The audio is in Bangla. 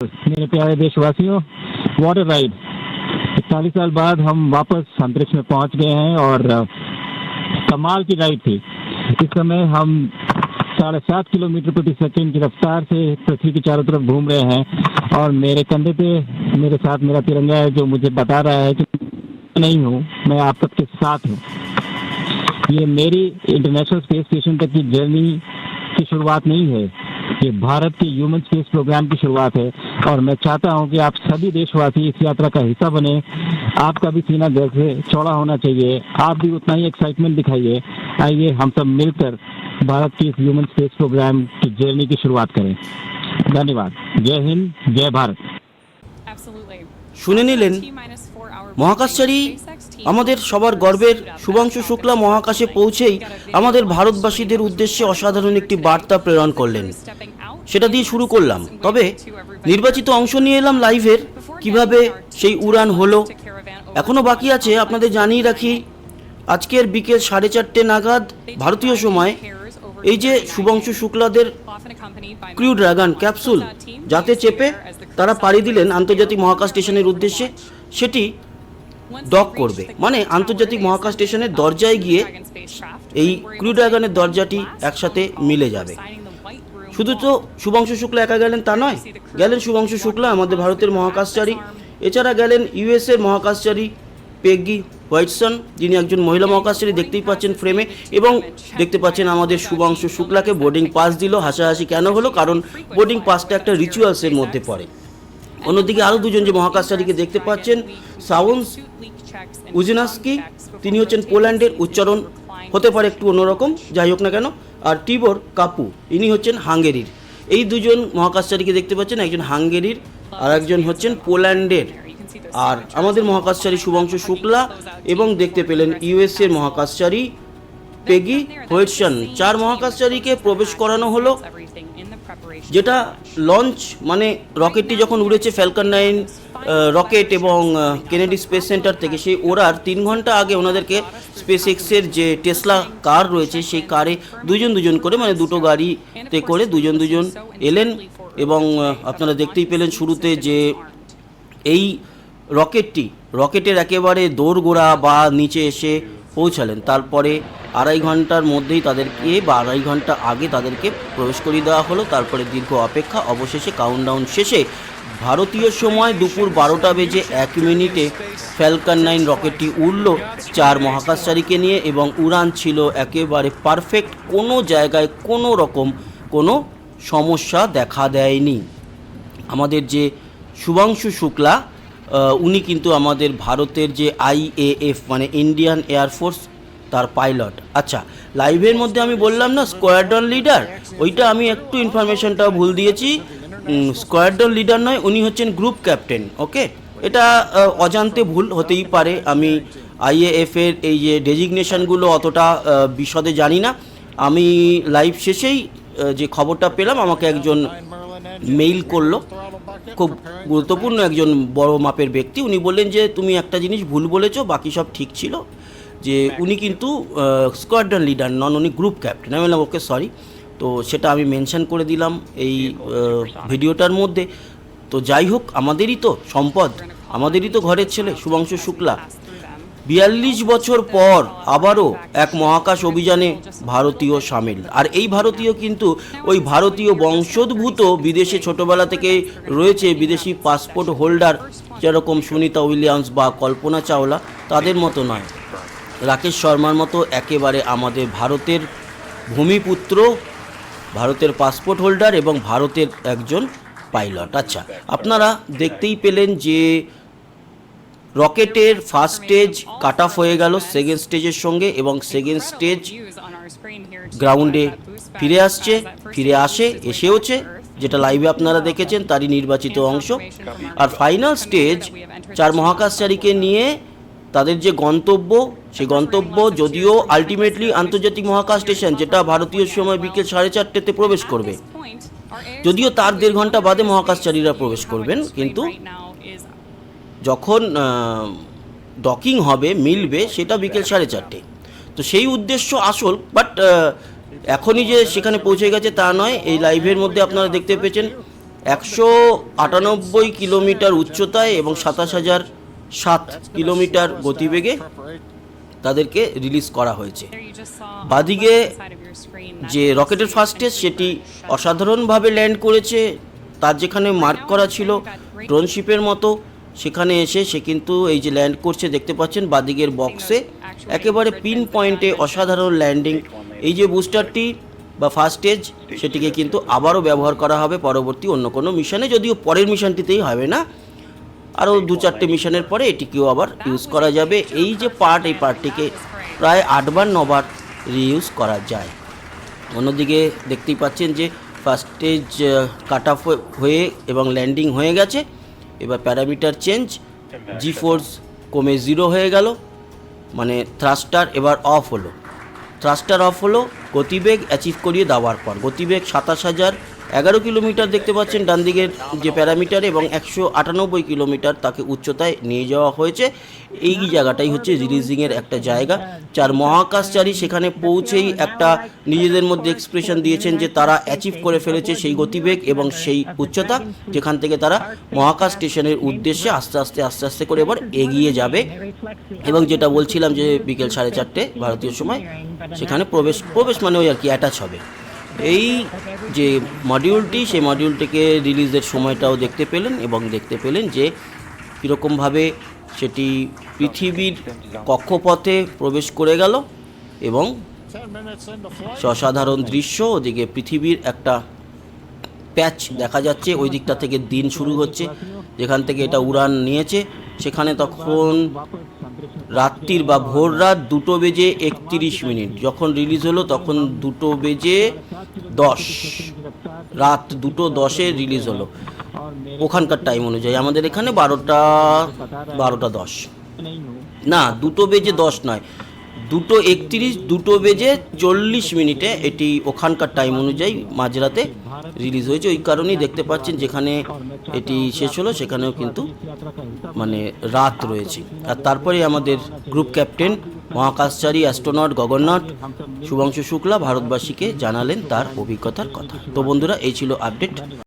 मेरे प्यारे देशवासियों वाटर राइड इकतालीस साल बाद हम वापस अंतरिक्ष में पहुँच गए हैं और कमाल की राइड थी। इस समय हम साढ़े सात किलोमीटर प्रति सेकंड की रफ्तार से पृथ्वी के चारों तरफ़ घूम रहे हैं और मेरे कंधे पे, मेरे साथ मेरा तिरंगा है जो मुझे बता रहा है कि नहीं हूँ, मैं आप सबके साथ हूँ। ये मेरी इंटरनेशनल स्पेस स्टेशन तक की जर्नी की शुरुआत नहीं है, ये भारत के ह्यूमन स्पेस प्रोग्राम की शुरुआत है। और मैं चाहता हूं कि आप सभी देशवासी इस यात्रा का हिस्सा बने आपका भी सीना घर से चौड़ा होना चाहिए आप भी उतना ही एक्साइटमेंट दिखाइए आइए हम सब मिलकर भारत के इस ह्यूमन स्पेस प्रोग्राम की जर्नी की शुरुआत करें धन्यवाद जय हिंद जय भारत শুনে নিলেন মহাকাশচারী আমাদের সবার গর্বের শুভাংশু শুক্লা মহাকাশে পৌঁছেই আমাদের ভারতবাসীদের উদ্দেশ্যে অসাধারণ একটি বার্তা প্রেরণ করলেন। সেটা দিয়ে শুরু করলাম। তবে নির্বাচিত অংশ নিয়ে এলাম লাইভের, কীভাবে সেই উড়ান হলো। এখনও বাকি আছে, আপনাদের জানিয়ে রাখি, আজকের বিকেল সাড়ে চারটে নাগাদ ভারতীয় সময়। এই যে শুভাংশু শুক্লাদের ক্রিউ ড্রাগন ক্যাপসুল যাতে চেপে তারা পাড়ি দিলেন আন্তর্জাতিক মহাকাশ স্টেশনের উদ্দেশ্যে, সেটি ডক করবে। মানে আন্তর্জাতিক মহাকাশ স্টেশনের দরজায় গিয়ে এই ক্রু ড্রাগনের দরজাটি একসাথে মিলে যাবে। শুধু তো শুভাংশু শুক্লা একা গেলেন তা নয় গেলেন শুভাংশু শুক্লা আমাদের ভারতের মহাকাশচারী। এছাড়া গেলেন ইউএসএর মহাকাশচারী পেগি হোয়াইটসন যিনি একজন মহিলা মহাকাশচারী দেখতেই পাচ্ছেন ফ্রেমে এবং দেখতে পাচ্ছেন আমাদের শুভাংশু শুক্লাকে বোর্ডিং পাস দিল। হাসাহাসি কেন হলো? কারণ বোর্ডিং পাসটা একটা রিচুয়ালসের মধ্যে পড়ে। অন্যদিকে আরও দুজন যে মহাকাশচারীকে দেখতে পাচ্ছেন সাউন্স উজিনাস্কি, তিনি হচ্ছেন পোল্যান্ডের উচ্চারণ, হতে পারে একটু অন্যরকম, যাই হোক না কেন, আর টিবর কাপু, ইনি হচ্ছেন হাঙ্গেরির। এই দুজন মহাকাশচারীকে দেখতে পাচ্ছেন, একজন হাঙ্গেরির আর একজন হচ্ছেন পোল্যান্ডের। আর আমাদের মহাকাশচারী শুভাংশু শুক্লা এবং দেখতে পেলেন ইউএসএর মহাকাশচারী পেগি হোয়েটসন। চার মহাকাশচারীকে প্রবেশ করানো হলো। যেটা লঞ্চ মানে রকেটটি যখন উড়েছে ফ্যালকন নাইন রকেট এবং কেনেডি স্পেস সেন্টার থেকে, সেই ওড়ার তিন ঘণ্টা আগে ওনাদেরকে স্পেস এক্সের যে টেসলা কার রয়েছে, সেই কারে দুজন দুজন করে মানে দুটো গাড়িতে করে দুজন দুজন এলেন এবং আপনারা দেখতেই পেলেন শুরুতে যে এই রকেটটি রকেটের একেবারে দোরগোড়া বা নিচে এসে পৌঁছালেন। তারপরে আড়াই ঘণ্টার মধ্যেই তাদেরকে বা আড়াই ঘণ্টা আগে তাদেরকে প্রবেশ করিয়ে দেওয়া হলো। তারপরে দীর্ঘ অপেক্ষা, অবশেষে কাউন্টডাউন শেষে ভারতীয় সময় দুপুর বারোটা বেজে এক মিনিটে ফ্যালকন নাইন রকেটটি উড়ল। চার মহাকাশচারীকে নিয়ে এবং উড়ান ছিল একেবারে পারফেক্ট কোনো জায়গায় কোনো রকম কোনো সমস্যা দেখা দেয়নি। আমাদের যে শুভাংশু শুক্লা উনি কিন্তু আমাদের ভারতের যে আইএএফ মানে ইন্ডিয়ান এয়ারফোর্স তার পাইলট আচ্ছা লাইভের মধ্যে আমি বললাম না স্কোয়াড্রন লিডার ওইটা আমি একটু ইনফরমেশনটা ভুল দিয়েছি। স্কোয়াড্রন লিডার নয়, উনি হচ্ছেন গ্রুপ ক্যাপ্টেন ওকে এটা অজান্তে ভুল হতেই পারে। আমি আইএএফ এর এই যে ডেজিগনেশনগুলো অতটা বিশদে জানি না। আমি লাইভ শেষেই যে খবরটা পেলাম, আমাকে একজন মেইল করল। খুব গুরুত্বপূর্ণ একজন বড় মাপের ব্যক্তি। উনি বললেন যে, তুমি একটা জিনিস ভুল বলেছ, বাকি সব ঠিক ছিল। যে উনি কিন্তু স্কোয়াড্রন লিডার নন উনি গ্রুপ ক্যাপ্টেন আমি বললাম ওকে সরি তো সেটা আমি মেনশন করে দিলাম এই ভিডিওটার মধ্যে। তো যাই হোক, আমাদেরই তো সম্পদ, আমাদেরই তো ঘরের ছেলে, শুভাংশু শুক্লা। বিয়াল্লিশ বছর পর আবারও এক মহাকাশ অভিযানে ভারতীয় সামিল। আর এই ভারতীয় কিন্তু ওই ভারতীয় বংশোদ্ভূত বিদেশে ছোটবেলা থেকে রয়েছে বিদেশি পাসপোর্ট হোল্ডার যেরকম সুনিতা উইলিয়ামস বা কল্পনা চাওলা, তাদের মতো নয়। রাকেশ শর্মার মতো একেবারে আমাদের ভারতের ভূমিপুত্র, ভারতের পাসপোর্ট হোল্ডার এবং ভারতের একজন পাইলট আচ্ছা আপনারা দেখতেই পেলেন যে রকেটের ফার্স্ট স্টেজ কাট অফ হয়ে গেল সেকেন্ড স্টেজের সঙ্গে এবং সেকেন্ড স্টেজ গ্রাউন্ডে ফিরে আসছে, ফিরে আসে, এসেওছে, যেটা লাইভে আপনারা দেখেছেন, তারই নির্বাচিত অংশ। আর ফাইনাল স্টেজ চার মহাকাশচারীকে নিয়ে তাদের যে গন্তব্য সেই গন্তব্য যদিও আলটিমেটলি আন্তর্জাতিক মহাকাশ স্টেশন যেটা ভারতীয় সময় বিকেল সাড়ে চারটেতে প্রবেশ করবে। যদিও তার দেড় ঘণ্টা বাদে মহাকাশচারীরা প্রবেশ করবেন, কিন্তু যখন ডকিং হবে, মিলবে, সেটা বিকেল সাড়ে চারটে। তো সেই উদ্দেশ্য আসল বাট এখনই যে সেখানে পৌঁছে গেছে তা নয়। এই লাইভের মধ্যে আপনারা দেখতে পেয়েছেন একশো আটানব্বই কিলোমিটার উচ্চতায় এবং সাতাশ হাজার সাত কিলোমিটার গতিবেগে তাদেরকে রিলিজ করা হয়েছে। বাদিকে যে রকেটের ফার্স্ট স্টেজ সেটি অসাধারণভাবে ল্যান্ড করেছে। তার যেখানে মার্ক করা ছিল ড্রোনশিপের মতো সেখানে এসে সে কিন্তু এই যে ল্যান্ড করছে, দেখতে পাচ্ছেন বাদিকের বক্সে একেবারে পিন পয়েন্টে অসাধারণ ল্যান্ডিং এই যে বুস্টারটি বা ফার্স্ট স্টেজ সেটিকে কিন্তু আবারও ব্যবহার করা হবে পরবর্তী অন্য কোনো মিশনে, যদিও পরের মিশনটিতেই হবে না। আরও দু চারটে মিশনের পরে এটিকেও আবার ইউজ করা যাবে। এই যে পার্ট এই পার্টটিকে প্রায় আটবার নবার রিইউজ করা যায়। অন্যদিকে দেখতেই পাচ্ছেন যে ফার্স্ট স্টেজ কাট অফ হয়ে এবং ল্যান্ডিং হয়ে গেছে। এবার প্যারামিটার চেঞ্জ জি ফোর্স কমে জিরো হয়ে গেল মানে থ্রাস্টার এবার অফ হলো। থ্রাস্টার অফ হলো গতিবেগ অ্যাচিভ করিয়ে দেওয়ার পর গতিবেগ সাতাশ হাজার এগারো কিলোমিটার দেখতে পাচ্ছেন ডান দিকের যে প্যারামিটার এবং একশো আটানব্বই কিলোমিটার তাকে উচ্চতায় নিয়ে যাওয়া হয়েছে। এই জায়গাটাই হচ্ছে রিলিজিংয়ের একটা জায়গা। যার মহাকাশচারী সেখানে পৌঁছেই একটা নিজেদের মধ্যে এক্সপ্রেশন দিয়েছেন যে তারা অ্যাচিভ করে ফেলেছে সেই গতিবেগ এবং সেই উচ্চতা, যেখান থেকে তারা মহাকাশ স্টেশনের উদ্দেশ্যে আস্তে আস্তে আস্তে আস্তে করে এবার এগিয়ে যাবে। এবং যেটা বলছিলাম যে বিকেল সাড়ে চারটে ভারতীয় সময়, সেখানে প্রবেশ প্রবেশ মানে ওই আর কি অ্যাটাচ হবে। এই যে মডিউলটি সেই মডিউলটিকে রিলিজের সময়টাও দেখতে পেলেন এবং দেখতে পেলেন যে কীরকমভাবে সেটি পৃথিবীর কক্ষপথে প্রবেশ করে গেল এবং অসাধারণ দৃশ্য, ওদিকে পৃথিবীর একটা প্যাচ দেখা যাচ্ছে, ওই দিকটা থেকে দিন শুরু হচ্ছে। যেখান থেকে এটা উড়ান নিয়েছে, সেখানে তখন রাত্রির বা ভোর রাত দুটো বেজে একত্রিশ মিনিট। যখন রিলিজ হলো, তখন দুটো বেজে দশ। রাত দুটো দশে রিলিজ হলো। ওখানকার টাইম অনুযায়ী। আমাদের এখানে বারোটা বারোটা দশ। না, দুটো বেজে দশ নয়। দুটো একত্রিশ, দুটো বেজে চল্লিশ মিনিটে এটি ওখানকার টাইম অনুযায়ী মাঝরাতে রিলিজ হয়েছে। ওই কারণেই দেখতে পাচ্ছেন যেখানে এটি শেষ হলো, সেখানেও কিন্তু মানে রাত রয়েছে। আর তারপরে আমাদের গ্রুপ ক্যাপ্টেন মহাকাশচারী অ্যাস্ট্রোনট গগননাথ শুভাংশু শুক্লা ভারতবাসীকে জানালেন তার অভিজ্ঞতার কথা। তো বন্ধুরা, এই ছিল আপডেট।